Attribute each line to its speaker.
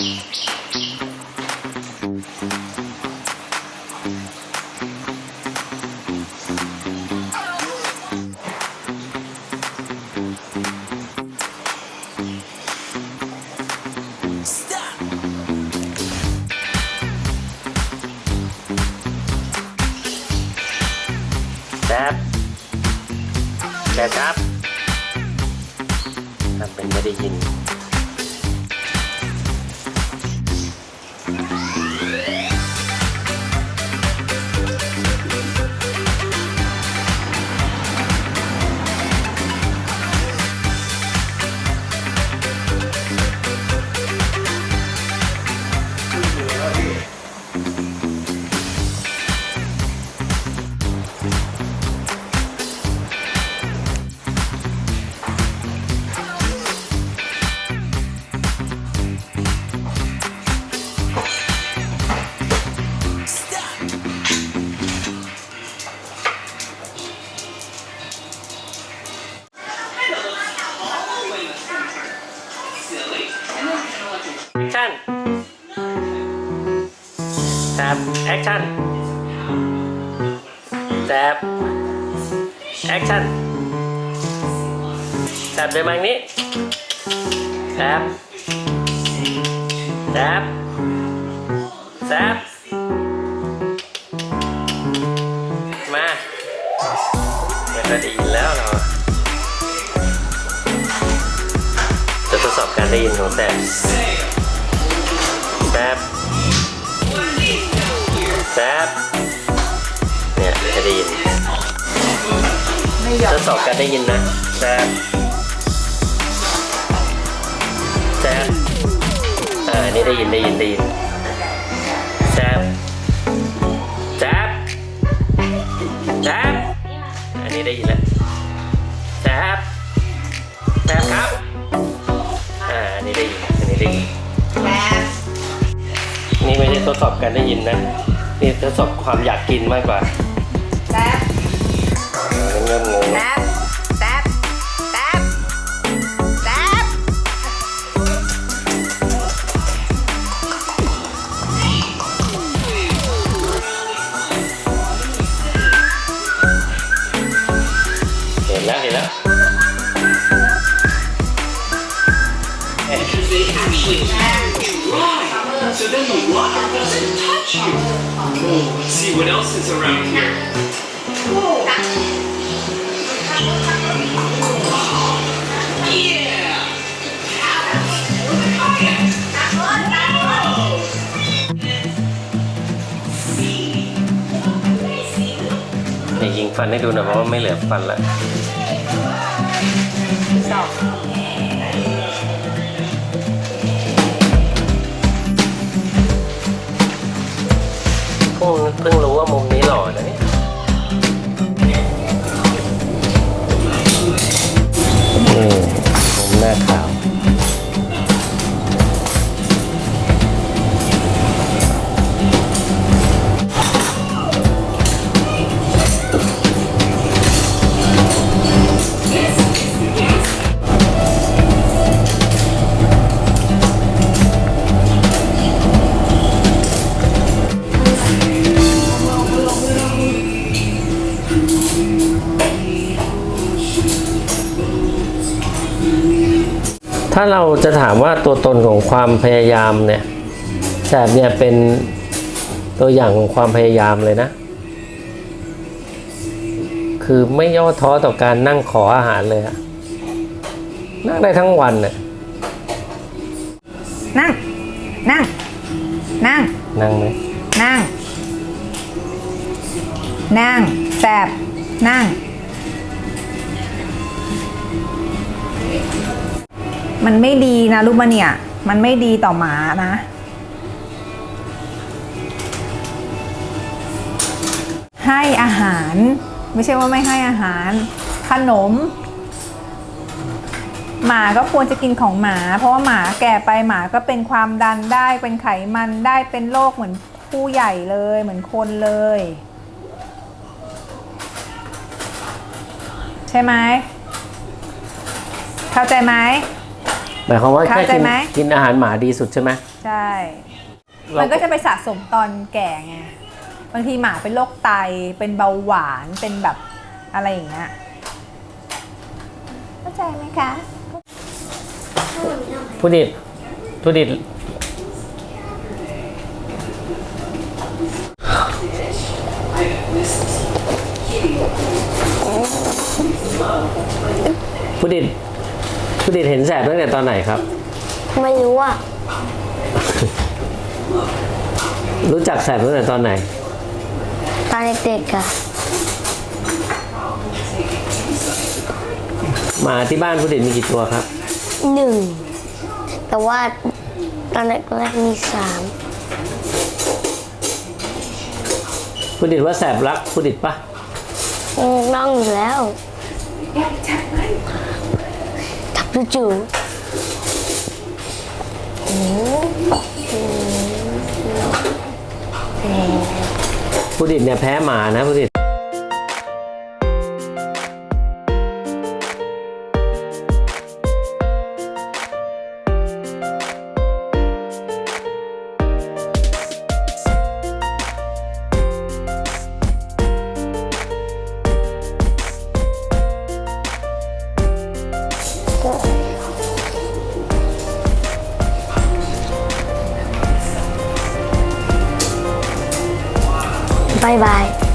Speaker 1: แซบแซบครับทำเป็นไม่ได้ยิน แซบแอคชั่นแซบแอคชั่นแซบเดินมาอย่างนี้แซบแซบแซบมาเดี๋ยวก็ได้ยินแล้วเราจะทดสอบการได้ยินของแซม ท
Speaker 2: ม
Speaker 1: ดสอบการได้ยินนะแซบแซบอ่าอันนี่ได้ยินได้ยินได้ยินแซบแซบแซบอันนี้ได้ยินแล้วแซบแซบครับอ่าอันนี้ได้ยินอันนี้ได้ยิน
Speaker 2: แป๊บ
Speaker 1: นี่ไม่ใช่ทดสอบการได้ยินนะนี่ทดสอบความอยากกินมากกว่า เอ๊ะ
Speaker 3: They actually can fly, so then the water doesn't touch you. Oh, let's see what else is around here. Whoa. Yeah. See.
Speaker 1: นี่ยิงฟันให้ดูหน่อยเพราะว่าไม่เหลือฟันละ
Speaker 2: สอง
Speaker 1: ถ้าเราจะถามว่าตัวตนของความพยายามเนี่ยแสบเนี่ยเป็นตัวอย่างของความพยายามเลยนะ คือไม่ย่อท้อต่อการนั่งขออาหารเลยอะนั่งได้ทั้งวันน่ะ
Speaker 2: นั่ง นั่ง นั่ง
Speaker 1: นั่งไหม
Speaker 2: นั่ง นั่งแสบนั่ง มันไม่ดีนะลูกมันเนี่ย มันไม่ดีต่อหมานะ ให้อาหาร ไม่ใช่ว่าไม่ให้อาหาร ขนม หมาก็ควรจะกินของหมา เพราะว่าหมาแก่ไปหมาก็เป็นความดันได้เป็นไขมันได้เป็นโรคเหมือนผู้ใหญ่เลยเหมือนคนเลย ใช่ไหมเข้าใจไหม
Speaker 1: หมายความว่าแค่
Speaker 2: เข้าใจ
Speaker 1: กิน
Speaker 2: ไหม
Speaker 1: กินอาหารหมาดีสุดใช่ไหม
Speaker 2: ใช่มันก็จะไปสะสมตอนแก่ไง บางทีหมาเป็นโรคไต เป็นเบาหวาน เป็นแบบอะไรอย่างเงี้ย เข้าใจไหมคะ
Speaker 1: ผู้ดิดผู้ดิดผู้ดิด ผู้ดิดเห็นแสบตั้งแต่ตอนไหนครับ
Speaker 4: ไม่รู้อะ
Speaker 1: รู้จักแสบตั้งแต่ตอนไหน
Speaker 4: ตอนเด็กๆอะ
Speaker 1: หมาที่บ้านผู้ดิดมีกี่ตัวครับ
Speaker 4: หนึ่ง แต่ว่าตอนแรกๆมีสาม
Speaker 1: ผู้ดิดว่าแสบรักผู้ดิดปะ
Speaker 4: น้องอยู่แล้ว จับจู่
Speaker 1: ผู้ดิดเนี่ยแพ้หมานะผู้ดิด
Speaker 4: Bye bye.